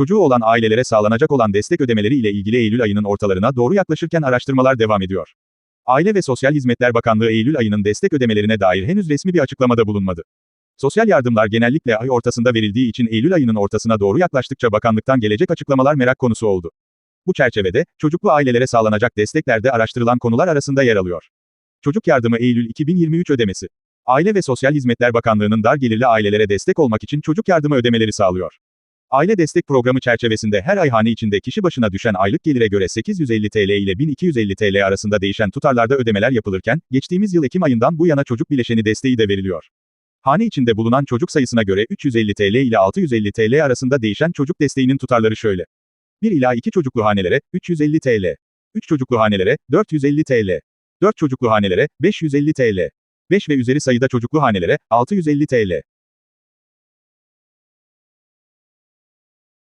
çocuğu olan ailelere sağlanacak olan destek ödemeleri ile ilgili Eylül ayının ortalarına doğru yaklaşırken araştırmalar devam ediyor. Aile ve Sosyal Hizmetler Bakanlığı Eylül ayının destek ödemelerine dair henüz resmi bir açıklamada bulunmadı. Sosyal yardımlar genellikle ay ortasında verildiği için Eylül ayının ortasına doğru yaklaştıkça bakanlıktan gelecek açıklamalar merak konusu oldu. Bu çerçevede, çocuklu ailelere sağlanacak desteklerde araştırılan konular arasında yer alıyor. Çocuk yardımı Eylül 2023 ödemesi. Aile ve Sosyal Hizmetler Bakanlığı'nın dar gelirli ailelere destek olmak için çocuk yardımı ödemeleri sağlıyor. Aile destek programı çerçevesinde her ay hane içinde kişi başına düşen aylık gelire göre 850 TL ile 1250 TL arasında değişen tutarlarda ödemeler yapılırken, geçtiğimiz yıl Ekim ayından bu yana çocuk bileşeni desteği de veriliyor. Hane içinde bulunan çocuk sayısına göre 350 TL ile 650 TL arasında değişen çocuk desteğinin tutarları şöyle. 1 ila 2 çocuklu hanelere 350 TL. 3 çocuklu hanelere 450 TL. 4 çocuklu hanelere 550 TL. 5 ve üzeri sayıda çocuklu hanelere 650 TL.